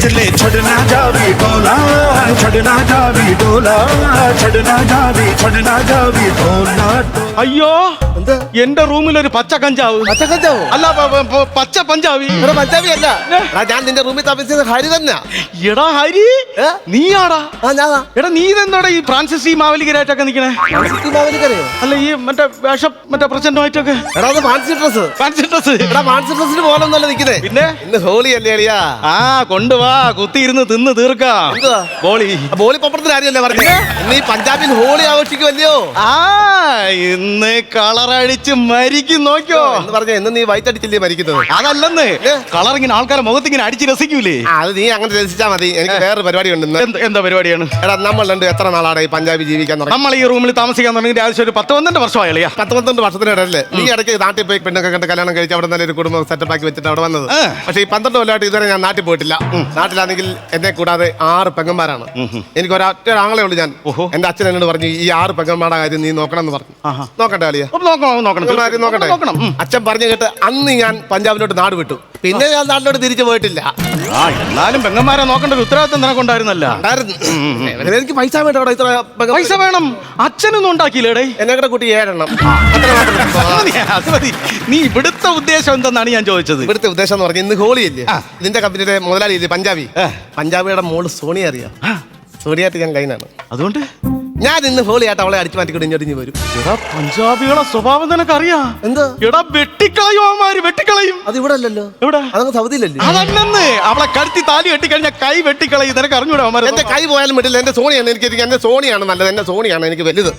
चले छोड़ना जावी ചടനാ ജാവി ഡോല ജാവി ജാവി അയ്യോ എന്റെ റൂമിൽ ഒരു പച്ച കഞ്ചാവ്. പച്ച കഞ്ചാവ്? അല്ല പച്ച പഞ്ചാവി. പഞ്ചാവി അല്ല ഞാൻ നിന്റെ റൂമിൽ താമസിച്ചത് ഹരി തന്നെ എടാ ഹരി നീ ആടാ എടാ നീ ഇതെന്താടാ ഈ ഫ്രാൻസിസ് ഈ മാവലികരായിട്ടൊക്കെ നിക്കണേ? അല്ല ഈ മറ്റേ വേഷം മറ്റേ പ്രസന്റുമായിട്ടൊക്കെ ഡ്രസ് ഫാൻസി ഡ്രസ് എടാ ഡ്രസ്സിന് നിക്കുന്നേ. പിന്നെ? ഹോളി അല്ലേ ആ കൊണ്ടുവാ. കുത്തിയിരുന്ന് തിന്ന് തീർക്കാം. ഹോളി. പപ്പടത്തിന് കാര്യമല്ലേ പറഞ്ഞത് ഇന്ന് ഈ പഞ്ചാബിൽ ഹോളി ആഘോഷിക്കുമല്ലയോ ആ ഇന്ന് കളറടിച്ച് മരിക്കും നോക്കിയോ? എന്ന് പറഞ്ഞ എന്ന് നീ വൈറ്റ് അടിച്ചില്ലേ മരിക്കുന്നത്? അതല്ലെന്ന്. കളർ ഇങ്ങനെ ആൾക്കാരെ മുഖത്ത് ഇങ്ങനെ അടിച്ച് രസിക്കൂലേ? അത് നീ അങ്ങനെ രസിച്ചാ മതി. എനിക്ക് വേറെ പരിപാടി ഉണ്ട് എന്താ പരിപാടിയാണ്? എടാ നമ്മൾ രണ്ട് എത്ര നാളാണ് ഈ പഞ്ചാബി ജീവിക്കാൻ തുടങ്ങി? നമ്മൾ ഈ റൂമിൽ താമസിക്കാൻ തുടങ്ങി ആവശ്യം ഒരു പത്ത് പന്ത്രണ്ട് വർഷമായളിയാ പത്ത് പന്ത്രണ്ട് വർഷത്തിനിടല്ലേ നീ ഇടയ്ക്ക് നാട്ടിൽ പോയി പെണ്ണൊക്കെ കണ്ട് കല്യാണം കഴിച്ച് അവിടെ നല്ലൊരു കുടുംബം സെറ്റപ്പ് ആക്കി വെച്ചിട്ട് അവിടെ വന്നത്. പക്ഷേ ഈ പന്ത്രണ്ട് കൊല്ലമായിട്ട് ഇതുവരെ ഞാൻ നാട്ടിൽ പോയിട്ടില്ല. നാട്ടിലാണെങ്കിൽ എന്നെ കൂടാതെ ആറ് പെങ്ങന്മാരാണ്. എനിക്ക് ഒരൊറ്റ ആങ്ങളെ ഉള്ളൂ ഞാൻ. എന്റെ അച്ഛൻ എന്നോട് പറഞ്ഞു ഈ ആറ് പെങ്ങന്മാരുടെ കാര്യം നീ നോക്കണം എന്ന് പറഞ്ഞു. നോക്കട്ടെ അളിയ. നോക്കട്ടെ. നോക്കണം. അച്ഛൻ പറഞ്ഞു കേട്ട് അന്ന് ഞാൻ പഞ്ചാബിലോട്ട് നാട് വിട്ടു. പിന്നെ ഞാൻ നാട്ടിലോട്ട് തിരിച്ചു പോയിട്ടില്ല. ആ എന്നാലും പെങ്ങന്മാരെ നോക്കേണ്ട ഒരു ഉത്തരവാദിത്തം നിനക്ക് ഉണ്ടായിരുന്നല്ല എനിക്ക് പൈസ വേണ്ട അവിടെ ഇത്ര പൈസ വേണം. അച്ഛനൊന്നും ഉണ്ടാക്കിയില്ലേടേ? എന്നെ കൂടെ കുട്ടി ഏഴെണ്ണം. നീ- അത് മതി നീ ഇവിടുത്തെ ഉദ്ദേശം എന്തെന്നാണ് ഞാൻ ചോദിച്ചത്? ഇവിടുത്തെ ഉദ്ദേശം എന്ന് പറഞ്ഞാൽ ഇന്ന് ഹോളി ഇല്ലേ ആ. ഇതിന്റെ കമ്പനിയുടെ മുതലാളി ഇല്ലേ പഞ്ചാബി. പഞ്ചാബിയുടെ മോൾ സോണി അറിയാം? സോണിയായിട്ട് ഞാൻ കൈനാണ് അതുകൊണ്ട്? ഞാൻ ഇന്ന് ഹോളിയായിട്ട് അവളെ അടിച്ചു മാറ്റിക്കൊണ്ട് ഇഞ്ഞൊടിഞ്ഞ് വരും. എടാ പഞ്ചാബികളെ സ്വഭാവം നിനക്കറിയാം? എന്താ? എടാ വെട്ടിക്കളയും അവന്മാര് വെട്ടിക്കളയും. അത് ഇവിടെ അല്ലല്ലോ. എവിടെ? അതങ്ങ് സൗദിയിലല്ലേ? അതല്ലെന്ന്. അവളെ കഴുത്തി താലി വെട്ടിക്കഴിഞ്ഞ കൈ വെട്ടിക്കളയും. നിനക്ക് അറിഞ്ഞൂടാ എന്റെ കൈ പോയാലും വിടില്ല എന്റെ സോണിയാണ് എനിക്ക് എന്റെ സോണിയാണ് നല്ലത്. എന്റെ സോണിയാണ് എനിക്ക് വലുത്.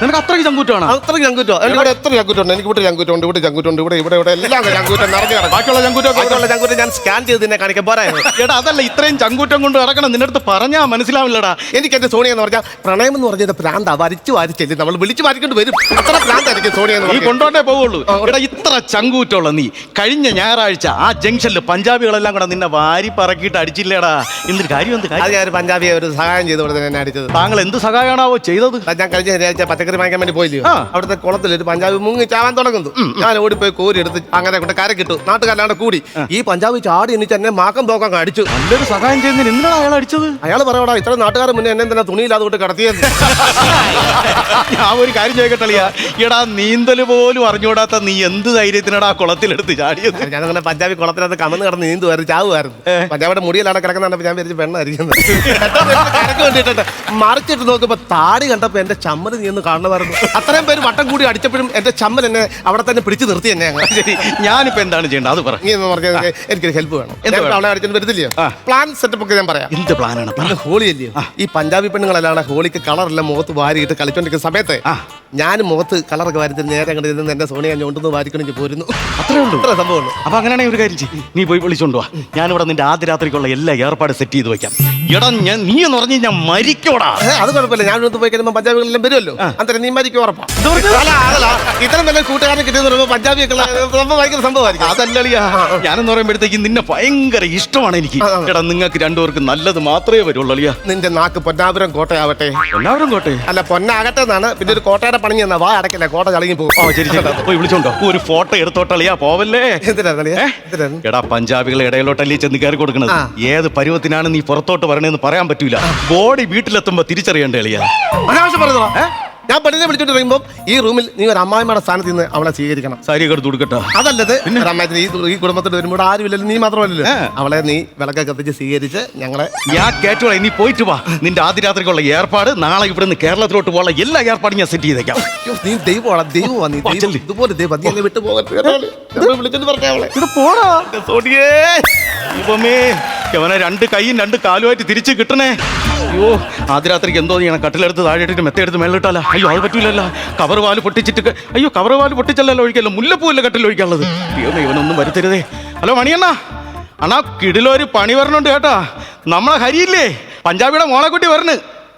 നിനക്ക് അത്രയ്ക്ക് ചങ്കൂറ്റാണ് അത്രയ്ക്ക് ചങ്കുറ്റോ എന്റെ ഇവിടെ എത്ര ചങ്കുറ്റുണ്ട് എനിക്ക് ഇവിടെ ചങ്കുറ്റുണ്ട് ഇവിടെ ചങ്കുറ്റുണ്ട് ഇവിടെ ഇവിടെ ഇവിടെ എല്ലാം ചങ്കുറ്റം നിറഞ്ഞു കിടക്കും. ബാക്കിയുള്ള ചങ്കൂറ്റം ബാക്കിയുള്ള ചങ്കുറ്റം ഞാൻ സ്കാൻ ചെയ്ത് നിന്നെ കാണിക്കാൻ പോരായിരുന്നു എടാ അതല്ല ഇത്രയും ചങ്കൂറ്റം കൊണ്ട് നടക്കണം. നിന്റെ അടുത്ത് പറഞ്ഞാ മനസ്സിലാവില്ലടാ. എനിക്ക് എന്റെ സോണിയ എന്ന് പറഞ്ഞാൽ പ്രണയം എന്ന് പറഞ്ഞത് പ്രാന്ത. വരച്ചു വാരിച്ചെല്ലി നമ്മൾ വിളിച്ചു വാരിക്കൊണ്ട് വരും. അത്ര പ്രാന്തായിരിക്കും സോണിയ എന്ന് നീ കൊണ്ടോട്ടേ പോവുള്ളൂ. എടാ ഇത്ര ചങ്കൂറ്റുള്ള നീ. കഴിഞ്ഞ ഞായറാഴ്ച ആ ജംഗ്ഷനിൽ പഞ്ചാബികളെല്ലാം കൂടെ നിന്നെ വാരി പറക്കിയിട്ട് അടിച്ചില്ലേടാ. എന്തൊരു കാര്യം എന്ത് കാര്യം? പഞ്ചാബിയെ ഒരു സഹായം ചെയ്ത് കൊടുത്ത് എന്നെ അടിച്ചത്? താങ്കൾ എന്ത് സഹായമാണാവോ ചെയ്തത്? ഞാൻ കഴിഞ്ഞ ശനിയാഴ്ച പച്ചക്കറി വാങ്ങിക്കാൻ വേണ്ടി പോയില്ലയോ? ആ. അവിടുത്തെ കുളത്തിൽ ഒരു പഞ്ചാബി മുങ്ങി ചാവാൻ തുടങ്ങുന്നു. ഞാൻ ഓടിപ്പോയി കോരി എടുത്ത് അങ്ങനെ കൊണ്ട് കര കിട്ടു നാട്ടുകാരല്ലാണ്ട് കൂടി. ഈ പഞ്ചാബി ചാടി എന്നിട്ട് എന്നെ മാക്കം തോക്കം അടിച്ചു. നല്ലൊരു സഹായം ചെയ്യുന്നതിന് എന്തിനാണ് അയാൾ അടിച്ചത്? അയാൾ പറയടാ ഇത്ര നാട്ടുകാർ മുന്നേ എന്നെ തന്നെ തുണിയില്ലാതെ കൊണ്ട് കടത്തിയത്. ഞാൻ ഒരു കാര്യം ചോദിക്കട്ടളിയാ. എടാ നീന്തൽ പോലും അറിഞ്ഞുകൂടാത്ത നീ എന്ത് ധൈര്യത്തിനടാ ആ കുളത്തിലെടുത്ത് ചാടിയത്? ഞാനങ്ങനെ പഞ്ചാബി കുളത്തിനകത്ത് കമന്ന് കിടന്ന് നീന്തുമായിരുന്നു ചാവുമായിരുന്നു പഞ്ചാബിയുടെ മുടിയിലാണ് കിടക്കുന്നതാണ് ഞാൻ വിചാരിച്ചു പെണ്ണായിരിക്കുന്നത് മറിച്ചിട്ട് നോക്കുമ്പോ താടി കണ്ടപ്പോ എന്റെ ചമ്മറി നീ ഒന്ന് കാണുമായിരുന്നു അത്രയും പേര് വട്ടം കൂടി അടിച്ചപ്പോഴും എന്റെ ചമ്മൽ എന്നെ അവിടെ തന്നെ പിടിച്ചു നിർത്തി എന്നെ അങ്ങ്. ശരി ഞാനിപ്പോ എന്താണ് ചെയ്യേണ്ടത്? അത് പറ. നീ എന്ന് പറഞ്ഞാൽ എനിക്കൊരു ഹെൽപ്പ് വേണം. അവിടെ വേണം? അടിച്ചിട്ട് വരുത്തില്ലയോ ആ. പ്ലാൻ സെറ്റപ്പ് ഒക്കെ ഞാൻ പറയാം. എന്ത് പ്ലാനാണ് ഇന്ന് ഹോളി അല്ലയോ? ഈ പഞ്ചാബി പെണ്ണുങ്ങളെല്ലാം ഹോളിക്ക് കളറെല്ലാം മുഖത്ത് വാരിയിട്ട് കളിച്ചോണ്ടിരിക്കുന്ന സമയത്ത് ആ. ഞാൻ മുഖത്ത് കളറൊക്കെ വാരിട്ട് നേരെ അങ്ങോട്ട് ഇരുന്ന് എന്റെ സോണിയ ഞോണ്ടെന്ന് വാരിക്കണിച്ച് പോരുന്നു. അത്രേ ഉള്ളൂ. അത്ര സംഭവമുള്ളൂ അപ്പൊ അങ്ങനെയാണെങ്കിൽ ഒരു കാര്യം ചെയ്യ്. നീ പോയി വിളിച്ചോണ്ട് വാ. ഞാനിവിടെ നിന്റെ ആദ്യ രാത്രിക്കുള്ള എല്ലാ ഏർപ്പാട് സെറ്റ് ചെയ്ത് വെക്കാം. എടാ ഞാൻ നീ എന്ന് പറഞ്ഞ് ഞാൻ മരിക്കോടാ. അത് കുഴപ്പമില്ല. ഞാൻ ഇവിടുന്ന് പോയി കഴിയുമ്പോൾ പഞ്ചാബികളെല്ലാം വരുമല്ലോ. അന്നേരം നീ മരിക്കും ഉറപ്പാ. അല്ല, അതല്ല ഇത്രയും നല്ല കൂട്ടുകാരൻ കിട്ടിയെന്ന് പറയുമ്പോൾ പഞ്ചാബിയൊക്കെ സംഭവം ഭയങ്കര സംഭവമായിരിക്കും. അതല്ലിയാ ഞാനെന്ന് പറയുമ്പോഴത്തേക്ക് നിന്നെ ഭയങ്കര ഇഷ്ടമാണ് എനിക്ക്. എടാ നിങ്ങൾക്ക് രണ്ടുപേർക്ക് നല്ലത് മാത്രമേ വരുള്ളൂ അളിയാ നിന്റെ നാക്ക് പൊന്നാപുരം കോട്ടയാവട്ടെ. പൊന്നാപുരം കോട്ടെ? അല്ല പൊന്നാകട്ടെ എന്നാണ്. പിന്നെ ഒരു കോട്ടയുടെ പണി എന്നാ. വാ അടക്കില്ല കോട്ട ചളങ്ങി പോകും. ഓ ശരി പോയി വിളിച്ചോണ്ടോ? ഒരു ഫോട്ടോ എടുത്തോട്ടളിയാ പോവല്ലേ? എടാ പഞ്ചാബികളെ ഇടയിലോട്ടല്ലേ ചെന്ന് കയറി കൊടുക്കണത്. ഏത് പരുവത്തിനാണ് നീ പുറത്തോട്ട് വരണേന്ന് പറയാൻ പറ്റൂല. ബോഡി വീട്ടിലെത്തുമ്പോ തിരിച്ചറിയണ്ടേ എളിയാ? അനാവശ്യം പറഞ്ഞോ ഞാൻ പെണ്ണിനെ വിളിച്ചോണ്ട് പറയുമ്പോൾ ഈ റൂമിൽ നീ ഒരു അമ്മായിമ്മയുടെ സ്ഥാനത്ത് നിന്ന് അവളെ സ്വീകരിക്കണം. സാരി എടുത്ത് കൊടുക്കട്ടെ അതല്ലത് അമ്മായത്തിന് ഈ ഈ കുടുംബത്തിൽ വരുമ്പോൾ ആരുമില്ലല്ലോ നീ മാത്രമല്ലല്ലോ. അവളെ നീ വിളക്കെ കത്തിച്ച് സ്വീകരിച്ച് ഞങ്ങളെ ഞാൻ കേട്ടോളെ നീ പോയിട്ട് വാ. നിന്റെ ആദ്യ രാത്രിക്കുള്ള ഏർപ്പാട് നാളെ ഇവിടുന്ന് കേരളത്തിലോട്ട് പോകാനുള്ള എല്ലാ ഏർപ്പാടും ഞാൻ സെറ്റ് ചെയ്തേക്കാം. നീ ദൈവമാണ് ദൈവമാണ് നീ ദൈവം. ഇതുപോലെ ദൈവം നീ എന്നെ വിട്ടു പോകട്ടെ വിളിച്ചിട്ട് പറഞ്ഞേ അവളെ. ഇത് പോടാ. ദൈവമേ. അവനെ രണ്ട് കൈയും രണ്ട് കാലുമായിട്ട് തിരിച്ച് കിട്ടണേ. അയ്യോ ആദ്യ രാത്രിക്ക് എന്തോ ചെയ്യണം കട്ടിലെടുത്ത് താഴെ ഇട്ടിട്ട് മെത്തയെടുത്ത് മേളിട്ടാല അയ്യോ അത് പറ്റൂലല്ല. കവർ വാൽ പൊട്ടിച്ചിട്ട് അയ്യോ കവർ വാൽ പൊട്ടിച്ചല്ലല്ലോ ഒഴിക്കല്ലോ? മുല്ലപ്പൂല്ല കട്ടിൽ ഒഴിക്കാനുള്ളത്? അയ്യോ ഇവനൊന്നും വരുത്തരുതേ. ഹലോ മണിയണ്ണ. അണ്ണാ കിടിലൊരു പണി വരണുണ്ട് കേട്ടാ. നമ്മളെ ഹരിയില്ലേ? പഞ്ചാബിയുടെ മോളെ കുട്ടി വരണ്.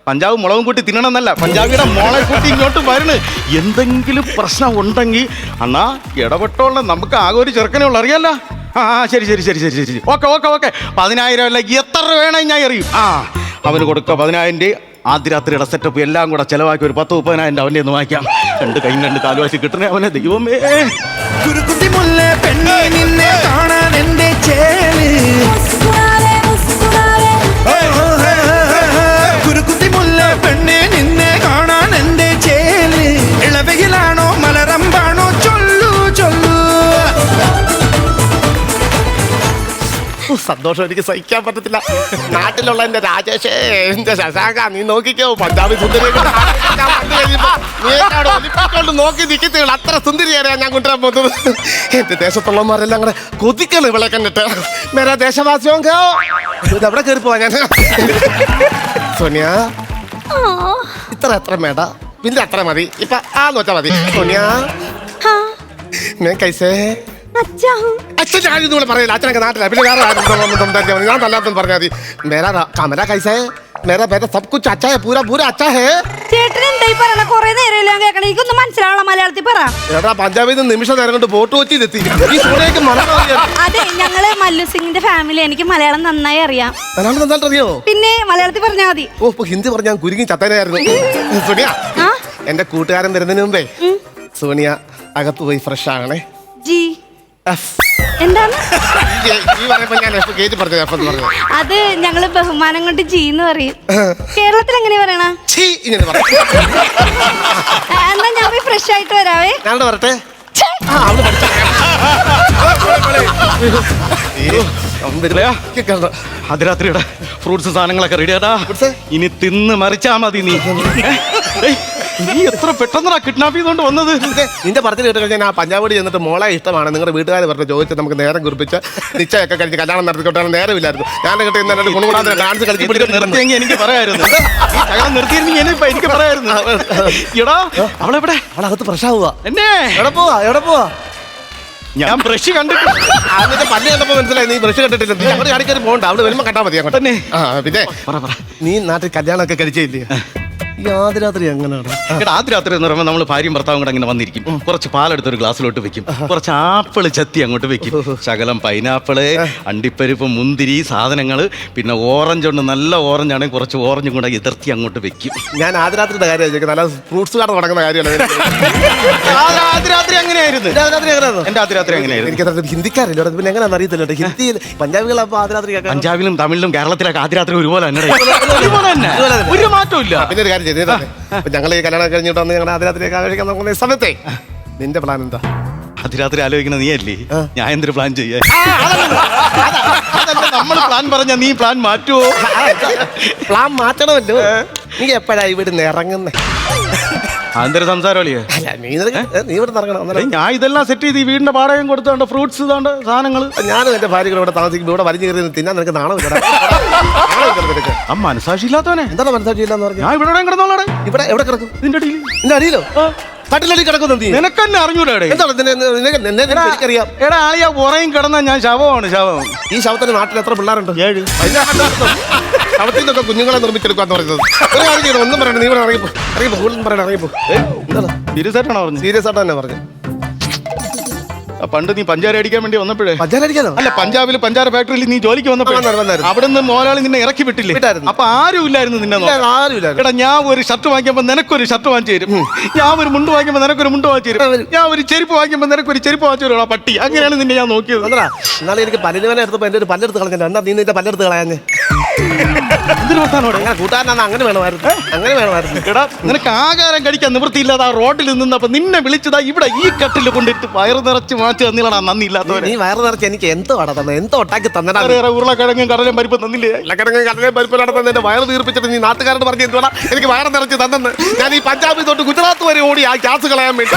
പഞ്ചാബ് മുളകും കൂട്ടി തിന്നണമെന്നല്ല പഞ്ചാബിയുടെ മോളെ കൂട്ടി ഇങ്ങോട്ട് വരണ്. എന്തെങ്കിലും പ്രശ്നം ഉണ്ടെങ്കിൽ അണ്ണാ ഇടപെട്ടോളെ നമുക്ക് ആകെ ഒരു ചെറുക്കനെ ഉള്ളു. അറിയാലോ? ആ ശരി ശരി ശരി ശരി ശരി. Okay okay okay. പതിനായിരം അല്ല എത്ര വേണമെങ്കിൽ ഞാൻ അറിയും. ആ അവന് കൊടുക്കുക പതിനായിരം രൂപ. ആദ്യ രാത്രിയുടെ സെറ്റപ്പ് എല്ലാം കൂടെ ചെലവാക്കി ഒരു പത്ത് മുപ്പതിനായിരം രൂപ അവന്റെ ഒന്ന് വാങ്ങിക്കാം. രണ്ട് കൈ രണ്ട് കാലുവാശി കിട്ടണേ അവനെ ദൈവമേ. കുരുക്കുട്ടി മുല്ല പെണ്ണെ നിന്നെ കാണാൻ എന്റെ ചേൽ സന്തോഷം എനിക്ക് സഹിക്കാൻ പറ്റത്തില്ല. നാട്ടിലുള്ള എന്റെ രാജേഷേ എന്റെ ശശാങ്ക നീ നോക്കിക്കോ പഞ്ചാബി സുന്ദരിയെ ഞാൻ വന്നു കഴിയുമ്പോ നീ നോക്കി നിൽക്കത്തുള്ളൂ അത്ര സുന്ദരിയാണ് ഞാൻ കൊണ്ടുവരാൻ പോകുന്നത്. എന്റെ ദേശത്തുള്ളവന്മാരെല്ലാം കൂടെ കൊതിക്കണം ഇവളെ കണ്ടിട്ട്? മേരാ ദേശവാസിയോ ഇത് എവിടെ കയറി പോവാ ഞാൻ. സോനിയ ഇത്ര എത്ര മേട? പിന്നെ അത്ര മതി. ഇപ്പൊ ആ നോച്ചാ മതി. സോനിയ ഞാൻ കൈസേ പറയില്ല? പിന്നെ ഞാൻ ചേട്ടൻ മലയാളത്തിൽ പറ. എടാ മല്ലു സിംഗിന്റെ ഫാമിലി എനിക്ക് മലയാളം നന്നായി അറിയാം. അറിയോ പിന്നെ മലയാളത്തിൽ പറഞ്ഞാൽ മതി. ഓ ഹിന്ദി പറഞ്ഞാൽ കുരുങ്ങി ചത്തനായിരുന്നു. എന്റെ കൂട്ടുകാരൻ വരുന്നതിന് മുമ്പേ സോണിയ അകത്ത് പോയി ഫ്രഷ് ആകണേ. എന്താണ്? ഈ ഈ പറയുമ്പോ ഞാൻ എഫ് കയറ്റി പറഞ്ഞത് എഫ് എന്ന് പറഞ്ഞു അത് ഞങ്ങൾ ബഹുമാനം കൊണ്ട് ജി എന്ന് പറയും. കേരളത്തിൽ എങ്ങനെ പറയണ? ഛീ ഇങ്ങനെ പറഞ്ഞു എന്നാ ഞാൻ പോയി ഫ്രഷ് ആയിട്ട് വരാവേ. ആ പഠിച്ച അതിരാത്രിയുടെ ഫ്രൂട്ട്സ് സാധനങ്ങളൊക്കെ റെഡിയാടാ Fruits? ഇനി തിന്ന് മറിച്ചാ മതി നീ. ഏ? ഏയ്, നീ എത്ര പെട്ടെന്നാ കിഡ്നാപ്പ് ചെയ്തോണ്ട് വന്നത്? നിന്റെ പറഞ്ഞു കേട്ട് കഴിഞ്ഞാൽ ആ പഞ്ചാബോടി ചെന്നിട്ട് മോളെ ഇഷ്ടമാണ്. നിങ്ങളുടെ വീട്ടുകാർ പറഞ്ഞു ചോദിച്ച് നമുക്ക് നേരം കുറിപ്പിച്ച് നിശ്ചയൊക്കെ കഴിച്ച് കല്യാണം നടത്തിക്കൊണ്ടാണ് നേരമില്ലായിരുന്നു. ഞാൻ കേട്ട് ഇന്ന് ഗുണകൂടാതെ ഡാൻസ് കളിച്ച് നിർത്തിയെങ്കിൽ എനിക്ക് പറയായിരുന്നു നിർത്തിയിരുന്നെങ്കിൽ എനിക്ക് എനിക്ക് പറയായിരുന്നു എടാ അവളെവിടെ? അവളകത്ത് പ്രശ്നമാവുക എന്നെ? എവിടെ പോവാ? എവിടെ പോവാ? ഞാൻ ബ്രഷ് കണ്ടിട്ട് അതിന്റെ പല്ല് കണ്ടപ്പോ മനസ്സിലായി നീ ബ്രഷ് കണ്ടിട്ടില്ല. നീ അവിടെ കാണിക്കാൻ പോകണ്ട അവിടെ വരുമ്പോ കണ്ടാ മതി അങ്ങോട്ട്. പിന്നെ നീ നാട്ടിൽ കല്യാണമൊക്കെ കഴിച്ചില്ലേ യാതൊരു രാത്രി എങ്ങനെയാണ്? എടാ ആദ്യ രാത്രി എന്ന് പറയുമ്പോൾ നമ്മൾ ഭാര്യയും ഭർത്താവും കൂടെ അങ്ങനെ വന്നിരിക്കും. കുറച്ച് പാലെടുത്ത് ഒരു ഗ്ലാസ്സിലോട്ട് വെക്കും. കുറച്ച് ആപ്പിൾ ചത്തി അങ്ങോട്ട് വെക്കും. ശകലം പൈനാപ്പിൾ അണ്ടിപ്പരിപ്പ് മുന്തിരി സാധനങ്ങൾ പിന്നെ ഓറഞ്ച് ഉണ്ട്. നല്ല ഓറഞ്ച് ആണെങ്കിൽ കുറച്ച് ഓറഞ്ചും കൂടെ എതിർത്തി അങ്ങോട്ട് വെക്കും. ഞാൻ ആദ്യ കാര്യം ചോദിക്കുന്നത് നല്ല ഫ്രൂട്ട്സ് കാർഡ് തുടങ്ങുന്ന കാര്യമാണ് ആദ്യ രാത്രി അങ്ങനെയായിരുന്നു ആദ്യ രാത്രി എങ്ങനെയായിരുന്നു? എന്റെ ആദ്യ രാത്രി അങ്ങനെയായിരുന്നു എനിക്ക് അത്ര ഹിന്ദിക്കാരില്ല. ഇവിടെ പിന്നെ എങ്ങനെയാണെന്ന് അറിയത്തില്ല കേട്ടോ. ഹിന്ദിയിൽ പഞ്ചാബികൾ അപ്പൊ ആദ്യ പഞ്ചാബിലും തമിഴിലും കേരളത്തിലൊക്കെ ആദ്യരാത്രി ഒരുപോലെ തന്നെ. ഒരുപോലെ തന്നെ. ഒരുപോലെ തന്നെ. ഒരു മാറ്റവും ഇല്ല. പിന്നെ ഒരു കാര്യം ചെയ്തേ അപ്പൊ ഞങ്ങൾ ഈ കല്യാണം കഴിഞ്ഞിട്ട് വന്ന് ഞങ്ങൾ അതിരാത്രി ആലോചിക്കാൻ നോക്കുന്ന സമയത്തെ. നിന്റെ പ്ലാൻ എന്താ? അതിരാത്രി ആലോചിക്കുന്നത് നീ അല്ലേ? ഞാൻ എന്തൊരു പ്ലാൻ ചെയ്യാ നമ്മൾ പ്ലാൻ പറഞ്ഞ നീ പ്ലാൻ മാറ്റുമോ പ്ലാൻ മാറ്റണമല്ലോ. നീ എപ്പോഴാ ഇവിടുന്ന് ഇറങ്ങുന്നേ? അതൊരു സംസാരമല്ലേ അല്ല നീ നിനക്ക് നീ ഇവിടുന്ന് ഇറങ്ങണം. അന്നേരം ഞാൻ ഇതെല്ലാം സെറ്റ് ചെയ്ത് ഈ വീടിന്റെ വാടകയും കൊടുത്തോണ്ട് ഫ്രൂട്ട്സ് ഇതാണ്ട് സാധനങ്ങൾ ഞാനും എന്റെ ഭാര്യ ഇവിടെ താമസിക്കുമ്പോൾ ഇവിടെ വലിഞ്ഞു കയറി തിന്നാൻ നിനക്ക് നാളെ ആ ഇല്ലാത്തവനെ എന്താണ് മനസ്സിലാക്കിയില്ലെന്ന് പറഞ്ഞു? ഞാൻ ഇവിടെ കിടന്നോളാണ് ഇവിടെ എവിടെ കിടക്കും? നിന്റെ അടിയിൽ നിന്റെ അടിയിലോ? കട്ടിലടി കിടക്കുന്നു നീ നിനക്കെന്നെ അറിഞ്ഞൂടെ അറിയാം എനിക്കറിയാം. എടാ ആളിയാ പുറയും കിടന്ന ഞാൻ ശവമാണ് ശവം ഈ ശവത്തിന് നാട്ടിൽ എത്ര പിള്ളേരുണ്ട്? ഏഴ്. ശവത്തിൽ നിന്നൊക്കെ കുഞ്ഞുങ്ങളെ നിർമ്മിച്ചെടുക്കാന്ന് പറയുന്നത്. ഒരു കാര്യം ചെയ്യണം ഒന്നും പറയണം നീ ഇവിടെ അറിയിപ്പോ ഇറങ്ങിപ്പോ കൂടുതലും പറയണം അറിയിപ്പോ സീരിയസ് തിരുസേട്ടാണോ പറഞ്ഞു സീരിയസ് ആയിട്ടാണ് പറഞ്ഞു പണ്ട് നീ പഞ്ചാര അടിക്കാൻ വേണ്ടി വന്നപ്പോഴേ പഞ്ചാര അടിക്കാനോ? അല്ല പഞ്ചാബിൽ പഞ്ചാര ഫാക്ടറിയിൽ നീ ജോലിക്ക് വന്നപ്പോഴാണ്. അവിടെ നിന്ന് മോലാളി നിന്നെ ഇറക്കി വിട്ടില്ലേ. അപ്പൊ ആരും ഇല്ലായിരുന്നു നിന്നെ ആരും എടാ ഞാൻ ഒരു ഷർട്ട് വാങ്ങിയപ്പോ നിനക്കൊരു ഷർട്ട് വാങ്ങിച്ചു തരും. ഞാൻ ഒരു മുണ്ട് വാങ്ങിയപ്പോ നിനക്കൊരു മുണ്ട് വാങ്ങിച്ചു തരും. ഞാൻ ഒരു ചെരുപ്പ് വാങ്ങിയപ്പോ നിനക്കൊരു ചെരുപ്പ് വാങ്ങിച്ചു തരും ആ പട്ടി. അങ്ങനെയാണ് നിന്നെ ഞാൻ നോക്കിയത്. എന്നാലും എനിക്ക് പല്ലിന് എടുത്തപ്പോ എന്റെ ഒരു പല്ലെടുത്ത് കളഞ്ഞില്ല. എന്നാ നീ നിന്റെ പല്ലെടുത്ത് കളയാഞ്ഞ്? എന്തിനു വർത്താനോടെ? അങ്ങനെ കൂട്ടുകാരനാണ് അങ്ങനെ വേണമായിരുന്നു. അങ്ങനെ വേണമായിരുന്നു. എടാ നിനക്ക് ആഹാരം കഴിക്കാൻ നിവൃത്തിയില്ലാതെ ആ റോഡിൽ നിന്നപ്പോ നിന്നെ വിളിച്ചതാ ഇവിടെ ഈ കട്ടിൽ കൊണ്ടിട്ട് വയറ് നിറച്ച് മാറ്റി തന്നില്ലടാ നന്ദിയില്ലാത്തവരെ. നീ വയറ് നിറച്ച് എനിക്ക് എന്തോ തന്നെ എന്തോ ഒട്ടാക്കി തന്നടാ. വേറെ ഉരുളക്കിഴങ്ങും കടലും പരിപ്പ് തന്നില്ലേ? ഉരുളക്കിഴങ്ങും കടലും പരിപ്പ് നടത്തുന്ന എന്റെ വയറ് തീർപ്പിച്ചിട്ട് നീ നാട്ടുകാരോട് പറഞ്ഞ് എന്തുവാ എനിക്ക് വയറ് നിറച്ച് തന്നെന്ന്. ഞാൻ ഈ പഞ്ചാബിൽ തൊട്ട് ഗുജറാത്ത് വരെ ഓടി ആ ഗ്യാസ് കളയാൻ വേണ്ടി.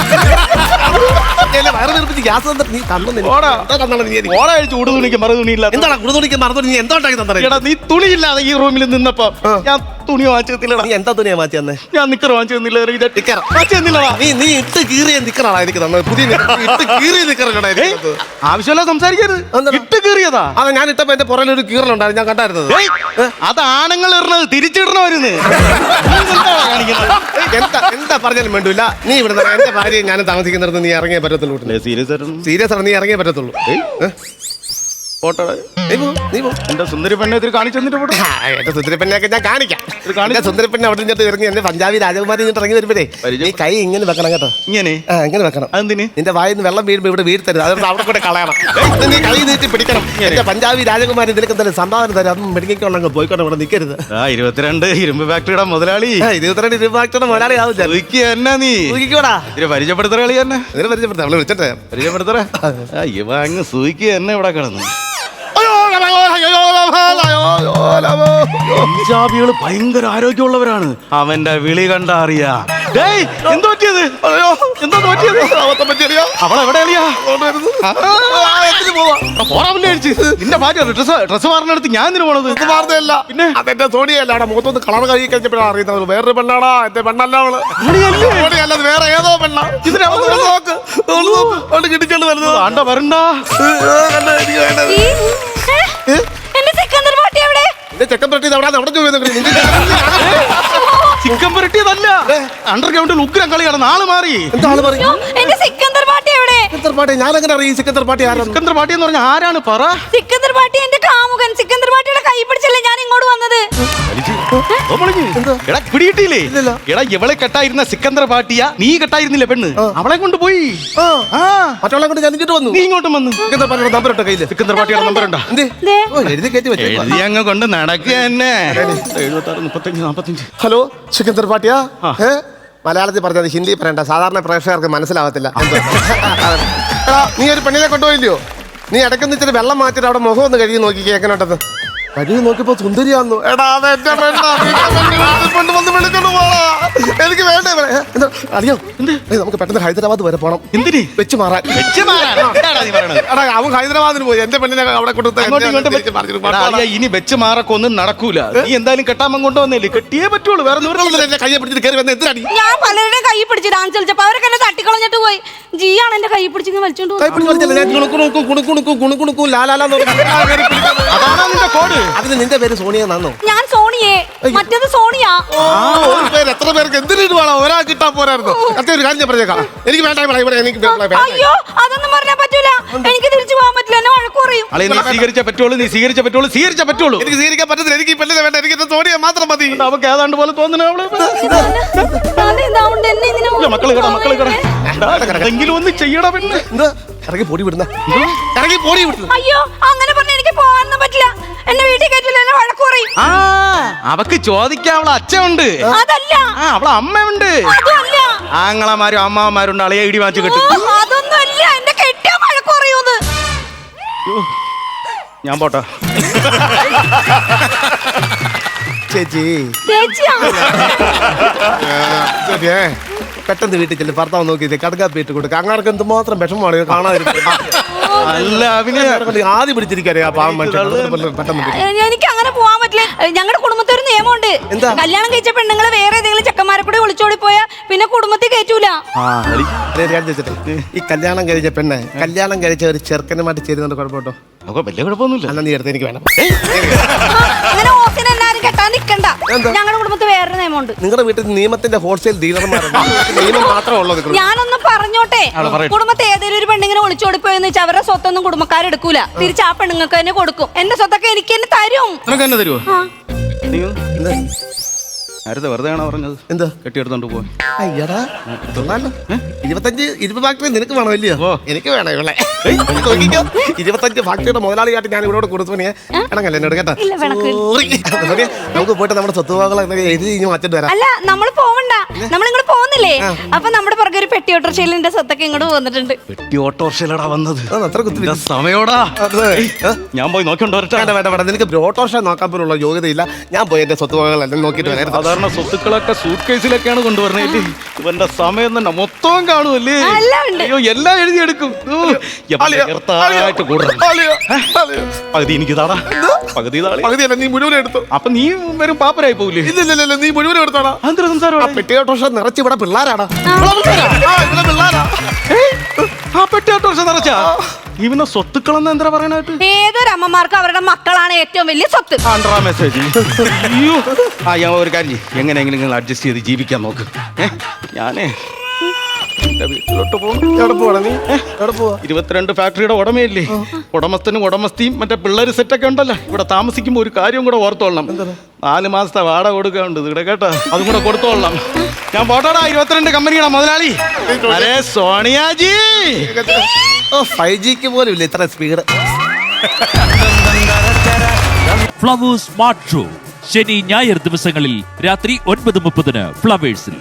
എന്നെ വയറ് തീർപ്പിച്ച് ഗ്യാസ് തന്നിട്ട് നീ തന്നു ഓടാ. തന്നാണ് നീ എനിക്ക്? ഓടാഴ്ച ഉടു തുണിക്ക് മറു തുണിയില്ലാത്ത എന്താണ് കുടുതുണിക്ക് മറന്നു നീ എന്തോ ഉണ്ടാക്കി തന്നെ നീ തുണിയില്ലാതെ ഈ റൂമിൽ നിന്നപ്പോ ഞാൻ തുണി വാങ്ങിച്ചു തന്നില്ലടാ. നീ എന്താ തുണിയാ മാറ്റി തന്നെ? ഞാൻ നിക്കർ വാങ്ങിച്ചു തന്നില്ല നിക്കർ. വാങ്ങിച്ചു തന്നില്ലടാ. നീ നീ ഇട്ട് കീറിയ നിക്കറാണ് എനിക്ക് തന്നത്. പുതിയ നിക്കർ. ഇട്ട് കീറിയ നിക്കറാണ് എനിക്ക് തന്നത്. ആവശ്യമില്ല സംസാരിക്കരുത്. എന്താണ്? ഇട്ട് കീറിയതാ. അത് ഞാൻ ഇട്ടപ്പോ എന്റെ പുറകിൽ ഒരു കീറലുണ്ടായിരുന്നു ഞാൻ കണ്ടായിരുന്നത്. ഏയ്, അത് ആണുങ്ങൾ ഇടണത് തിരിച്ചിടണവരുന്ന്. എന്താ എന്താ പറഞ്ഞാലും വേണ്ടൂല നീ ഇവിടെ നിന്ന് എന്റെ ഭാര്യയും ഞാനും താമസിക്കുന്നിടത്ത് നീ ഇറങ്ങിയേ പറ്റത്തുള്ളൂ. സീരിയസ് ആയിരുന്നു സീരിയസ് ആണ്? നീ ഇറങ്ങിയേ പറ്റത്തുള്ളൂ. ഏ? എന്റെ സുന്ദരി പെണ്ണെ ഇതിൽ പോട്ടെ. സുന്ദരി ഞാൻ കാണിക്കാം. ഇത്. സുന്ദരി അവിടെ നിന്നിട്ട് ഇറങ്ങി എന്റെ പഞ്ചാബി രാജകുമാരി നിന്നിട്ട് ഇറങ്ങി വരുമ്പോഴേ ഈ കൈ ഇങ്ങനെ വെക്കണം കേട്ടോ. ഇങ്ങനെ? ആ ഇങ്ങനെ വെക്കണം. അതെന്തിന്? നിന്റെ വായിൽ നിന്ന് വെള്ളം വീഴുമ്പോ ഇവിടെ വീഴ്ത്തരുത്. അതുകൊണ്ട് അവിടെ കൂടെ കളയണം. നീ കൈ നീട്ടി പിടിക്കണം. എന്റെ പഞ്ചാബി രാജകുമാരി നിനക്ക് തന്നെ സംഭാവന തരാം. അതൊന്നും മെഡിക്കോണ്ടെങ്കിൽ പോയിക്കോട്ടെ ഇവിടെ നിൽക്കരുത് ആ ഇരുപത്തിരണ്ട് ഇരുമ്പ് ഫാക്ടറിയുടെ മുതലാളി. ഇരുപത്തിരണ്ട് ഇരുമ്പ് ഫാക്ടറിയുടെ മുതലാളി ആവും എന്നാ നീ. സൂചിക്കോടാ ഇതിന് പരിചയപ്പെടുത്തറ കളി തന്നെ ഇതിനെ പരിചയപ്പെടുത്താം അവളെ വിളിച്ചിട്ടേ പരിചയപ്പെടുത്തറ? ഇവ അങ്ങ് സൂയിക്കുക എന്നെ ഇവിടെ കിടന്നു. പഞ്ചാബികൾ ഭയങ്കര ആരോഗ്യമുള്ളവരാണ്. അവന്റെ വിളി കണ്ട അറിയാ ഡേയ് എന്തോ പറ്റിയത്? അയ്യോ എന്തോ പറ്റിയത്? പറ്റിയറിയോ? നിന്റെ ഭാര്യ ഡ്രസ് ഡ്രസ് മാറിനടുത്ത് ഞാൻ പോണത്? പിന്നെ? അതെന്റെ സോണിയല്ല അവിടെ മുഖത്തൊന്ന് കളർ കഴുകി കഴിഞ്ഞപ്പോഴാണ് അറിയുന്നത്. വേറൊരു പെണ്ണാടാ എന്റെ പെണ്ണല്ല അവൾ. സോണിയല്ല? അത് വേറെ ഏതോ പെണ്ണ. ഇതിന് നോക്ക്. കിട്ടിച്ചോണ്ട് വരുന്നത്. ആണ്ട വരണ്ട. എന്റെ ചെക്കൻ അവിടെ. അവിടെ ചോദിച്ചു ചിക്കൻ പുരട്ടിയതല്ല. അണ്ടർഗ്രൗണ്ടിൽ ഉഗ്രം കളിയാണ്. നാൾ മാറി. എന്താ ആൾ പറയും എന്റെ സിക്കന്ദർ പാട്ടി എവിടെ? പാട്ടി ഞാൻ എങ്ങനെ അറിയും സിക്കന്തർ പാട്ടി ആരാണ്. സിക്കന്ദർ പാട്ടി എന്ന് പറഞ്ഞ ആരാണ്? പറ. സിക്കന്ദർ പാട്ടി എന്റെ കാമുകൻ. സിക്കന്ദർ പാട്ടിയുടെ കൈ പിടിച്ചല്ലേ ഞാൻ ഇങ്ങോട്ട് വന്നത്? ഓ, പൊളിഞ്ഞ്. എടാ ഇല്ലില്ല. എടാ ഇവളെ കെട്ടായിരുന്ന സിക്കന്ദർ പാട്ടിയ? നീ കെട്ടായിരുന്നില്ല പെണ്ണ്? അവളെ കൊണ്ട് പോയി. ആ. ആ. മറ്റുള്ള കൊണ്ട് ഞാൻ ഇങ്ങോട്ട് വന്നു. നീ ഇങ്ങോട്ടും വന്ന്. പാട്ടിയുടെ നമ്പർ ഇട്ട കയ്യിൽ. സിക്കന്ദർ പാട്ടിയുടെ നമ്പർ ഉണ്ടാ എന്ത്? ദേ. ഓ, എഴുതി കയറ്റി വെച്ചേ എഴുതി അങ്ങ് കൊണ്ട് നടക്കുക തന്നെ എഴുപത്താറ് മുപ്പത്തഞ്ച് നാപ്പത്തഞ്ച്. ഹലോ? സിക്കന്തർ പാട്ടിയാ. ഏ? മലയാളത്തിൽ പറഞ്ഞത് ഹിന്ദി പറയണ്ട. സാധാരണ പ്രേക്ഷകർക്ക് മനസ്സിലാവത്തില്ല. നീ ഒരു പെണ്ണിനെ കൊണ്ടുപോയില്ലയോ? നീ ഇടയ്ക്കൊന്ന് ഇച്ചിരി വെള്ളം മാറ്റിയിട്ട് അവിടെ മുഖം ഒന്ന് കഴുകി നോക്കി കേൾക്കണോട്ടത് കഴുകി നോക്കിയപ്പോ സുന്ദരിയാന്നു എടാ എന്റെ പെണ്ണാ. വന്ന് വിളിച്ചോണ്ട് പോടാ. എനിക്ക് വേണ്ടേ അറിയോ നമുക്ക് പെട്ടെന്ന് ഹൈദരാബാദ് വരെ പോണം. എന്തിന്? വെച്ച് മാറാൻ. വെച്ച് മാറാൻ. എടാ അവൻ ഹൈദരാബാദിന് പോയി. എന്റെ പെണ്ണിനെ അവിടെ കൊടുത്ത് ഇനി വെച്ച് മാറൊക്കെ ഒന്നും നടക്കൂല നീ എന്തായാലും കെട്ടാമൻ കൊണ്ടുവന്നില്ലേ കെട്ടിയേ പറ്റുള്ളൂ വേറെ കൈ എന്റെ കയ്യെ പിടിച്ചിട്ട് കയറി വന്ന എന്തിനാടി? ഞാൻ പലരുടെയും കൈ പിടിച്ച് ഡാൻസ് കളിച്ചപ്പോ അവരൊക്കെ എന്നെ തട്ടിക്കളഞ്ഞിട്ട് പോയി. ജിയാണ് എന്റെ കൈ പിടിച്ചിങ്ങനെ വലിച്ചോണ്ട് കൈ. അതാണോ നിന്റെ കോഡ്? അതിന് നിന്റെ പേര് സോണിയ നന്നോ ഞാൻ സോണിയെ. മറ്റേത് സോണിയ. ആ ഒരു പേര് എത്ര പേർക്ക് എന്തിനു വേണം? ഒരാൾ കിട്ടാൻ പോരായിരുന്നു. അച്ഛൻ ഒരു കാര്യം ഞാൻ പറഞ്ഞേക്കാം. എനിക്ക് വേണ്ട ഇവിടെ ഇവിടെ എനിക്ക് വേണ്ട, വേണ്ട. അയ്യോ അതൊന്നും പറഞ്ഞാൽ പറ്റൂല. എനിക്ക് തിരിച്ചു പോകാൻ പറ്റില്ല എന്നെ വഴക്ക് പറയും. അളെ നീ സ്വീകരിച്ച പറ്റുള്ളൂ നീ സ്വീകരിച്ച പറ്റുള്ളൂ സ്വീകരിച്ച പറ്റുള്ളൂ. എനിക്ക് സ്വീകരിക്കാൻ പറ്റത്തില്ല എനിക്ക് ഈ പെണ്ണിനെ വേണ്ട എനിക്ക് സോണിയ മാത്രം മതി. അവക്ക് ഏതാണ്ട് പോലെ തോന്നുന്നു അവൾ? മക്കൾ കട മക്കൾ കട എന്തെങ്കിലും ഒന്ന് ചെയ്യടാ പെണ്ണ്. എന്താ? ഇറങ്ങി പൊടി വിടുന്ന. ഇറങ്ങി പൊടി വിടുന്നു. അയ്യോ അങ്ങനെ പറഞ്ഞ എനിക്ക് പോകാൻ പറ്റില്ല. എന്നെ വീട്ടിൽ കയറ്റില്ല എന്നെ വഴക്ക് പറയും. ആ അവക്ക് ചോദിക്കാൻ അവളെ അച്ഛനുണ്ട്. അതല്ല. ആ അവളെ അമ്മയുണ്ട്. അതുമല്ല. ആങ്ങളമാരും അമ്മാവന്മാരുണ്ട് അളയെ ഇടി വാങ്ങിച്ചു ഓ, കിട്ടും അതൊന്നുമല്ല. എന്റെ കെട്ടിയ വഴക്ക് പറയൂന്ന്. ഞാൻ പോട്ടെ. ചേച്ചി. ചേച്ചിയാ? ചേച്ചിയെ, പെട്ടെന്ന് വീട്ടിൽ ചെല്ലും ഭർത്താവ് നോക്കി കടക്കാപ്പി ഇട്ട് കൊടുക്കുക അങ്ങാർക്ക് എന്തുമാത്രം വിഷമമാണ് ഇത് കാണാതിരിക്കുന്നത് അല്ല അവന് ആദ്യം പിടിച്ചിരിക്കാരെ ആ പാവം മനുഷ്യൻ. പെട്ടെന്ന് എനിക്ക് അങ്ങനെ പോവാൻ പറ്റില്ല. ഞങ്ങളുടെ കുടുംബത്തിൽ ഒരു നിയമമുണ്ട്. എന്താ? കല്യാണം കഴിച്ച പെണ്ണുങ്ങൾ വേറെ ഏതെങ്കിലും ചെക്കന്മാരെ കൂടെ ഒളിച്ചോടി പോയാ പിന്നെ കുടുംബത്തിൽ കയറ്റൂല. ഈ കല്യാണം കഴിച്ച പെണ്ണെ കല്യാണം കഴിച്ച ഒരു ചെറുക്കനുമായിട്ട് ചേരുന്നുണ്ട് കുഴപ്പമുണ്ടോ? വലിയ കുഴപ്പമൊന്നുമില്ല. അല്ല നീ എടുത്ത് എനിക്ക് വേണം. കെട്ടാൻ നിക്കണ്ട? ഞങ്ങളുടെ കുടുംബത്തിൽ വേറൊരു നിയമമുണ്ട്. നിങ്ങളുടെ വീട്ടിൽ നിയമത്തിന്റെ ഹോൾസെയിൽ ഡീലർമാരാണ് നിയമം മാത്രമേ നിങ്ങൾ. ഞാനൊന്ന് പറഞ്ഞോട്ടെ? കുടുംബത്തെ ഏതെങ്കിലും ഒരു പെണ്ണിങ്ങനെ ഒളിച്ചോടിപ്പോയെന്ന് വെച്ചാൽ അവരുടെ സ്വത്തൊന്നും കുടുംബക്കാരെടുക്കൂല തിരിച്ച് ആ പെണ്ണുങ്ങൾക്ക് തന്നെ കൊടുക്കും. എന്റെ സ്വത്തൊക്കെ എനിക്ക് തന്നെ തരും. നിനക്ക് തന്നെ തരുമോ നേരത്തെ വെറുതെ ആണോ പറഞ്ഞത്? എന്താ? കെട്ടിയെടുത്തോണ്ട് പോയി അയ്യടാ. കൊള്ളാലോ. ഇരുപത്തഞ്ച് ഇരുപത് ഫാക്ടറി നിനക്ക് വേണോ ഇല്ലയോ? ഓ. എനിക്ക് വേണോ ഇവിടെ നോക്കിക്കോ. ഇരുപത്തഞ്ച് ഫാക്ടറിയുടെ മുതലാളിയായിട്ട് ഞാൻ ഇവിടെ കൊടുത്തു നീ ഇടങ്ങല്ലേ എന്നോട് കേട്ടോ. നോക്കിയേ, നമുക്ക് പോയിട്ട് നമ്മുടെ എന്തൊക്കെ എഴുതി കഴിഞ്ഞ് മാറ്റിട്ട് വരാം. അല്ല നമ്മൾ പോവണ്ട. നമ്മൾ ഇങ്ങോട്ട് പോകുന്നില്ലേ അപ്പൊ നമ്മുടെ പുറകെ ഒരു പെട്ടി ഓട്ടോറിക്ഷയിൽ എന്റെ സ്വത്തൊക്കെ ഇങ്ങോട്ട് വന്നിട്ടുണ്ട്. പെട്ടി ഓട്ടോറിക്ഷയിലടാ വന്നത്. അത്ര കുത്തി സമയോടാ. ഞാൻ പോയി നോക്കിണ്ടോ വരട്ടെ. വേണ്ട വേണ്ട വേണ്ട. നിനക്ക് ഓട്ടോറിക്ഷ നോക്കാൻ പോലുള്ള യോഗ്യതയില്ല. ഞാൻ പോയി എന്റെ സ്വത്തുവകകളെല്ലാം നോക്കിയിട്ട് വരാം. സാധാരണ സ്വത്തുക്കളൊക്കെ സൂട്ട് കേസിലൊക്കെയാണ് കൊണ്ടുവരണേ ഇവന്റെ സമയം തന്നെ മൊത്തം കാണുമല്ലേ. അയ്യോ എല്ലാം എഴുതിയെടുക്കും. പകുതി എനിക്ക് താടാ. പകുതി പകുതി അല്ല നീ മുഴുവൻ എടുത്തു. അപ്പൊ നീ വരും പാപ്പരായി പോകില്ലേ ഇല്ല ഇല്ല, ഇല്ല നീ മുഴുവൻ എടുത്താണ് അന്തര സംസാരം പെട്ടി ഓട്ടോറിക്ഷ നിറച്ച് ഇവിടെ പിള്ളേരാടാ. പിള്ളേരാ. ആ, ഇവിടെ പിള്ളേരാ. ആ പെട്ടി ഓട്ടോറിക്ഷ നിറച്ചാ? ഇവനെ സ്വത്തുക്കളെന്ന് എന്താ പറയാനായിട്ട് ഏതൊരു അമ്മമാർക്ക് അവരുടെ മക്കളാണ് ഏറ്റവും വലിയ സ്വത്ത്. ആണ്ട്രാ മെസ്സേജ് അയ്യോ. ആ ഞാൻ ഒരു കാര്യം ചെയ്യ്. എങ്ങനെയെങ്കിലും നിങ്ങൾ അഡ്ജസ്റ്റ് ചെയ്ത് ജീവിക്കാൻ നോക്ക്. ഏ? ഞാനേ. എന്റെ വീട്ടിലോട്ട് പോകും എവിടെ പോവാ നീ? എവിടെ പോവാ? ഇരുപത്തിരണ്ട് ഫാക്ടറിയുടെ ഉടമയല്ലേ? ഉടമസ്ഥനും ഉടമസ്ഥയും മറ്റേ പിള്ളേര് സെറ്റൊക്കെ ഉണ്ടല്ലോ. ഇവിടെ താമസിക്കുമ്പോൾ ഒരു കാര്യം കൂടെ ഓർത്തോളണം. നാല് മാസത്തെ വാടക കൊടുക്കാണ്ട് ഇവിടെ കേട്ടോ. അതും കൂടെ കൊടുത്തോളണം. ഞാൻ പോട്ടോടാ ഇരുപത്തിരണ്ട് കമ്പനിയുടെ മുതലാളി. അരേ സോണിയാജി. ഓ ഫൈവ് ജിക്ക് പോലും ഇല്ല ഇത്ര സ്പീഡ് ഫ്ലവേഴ്സ് സ്മാർട്ട് ഷോ. ശനി ഞായർ ദിവസങ്ങളിൽ രാത്രി ഒൻപത് മുപ്പതിന് ഫ്ലവേഴ്സിൽ.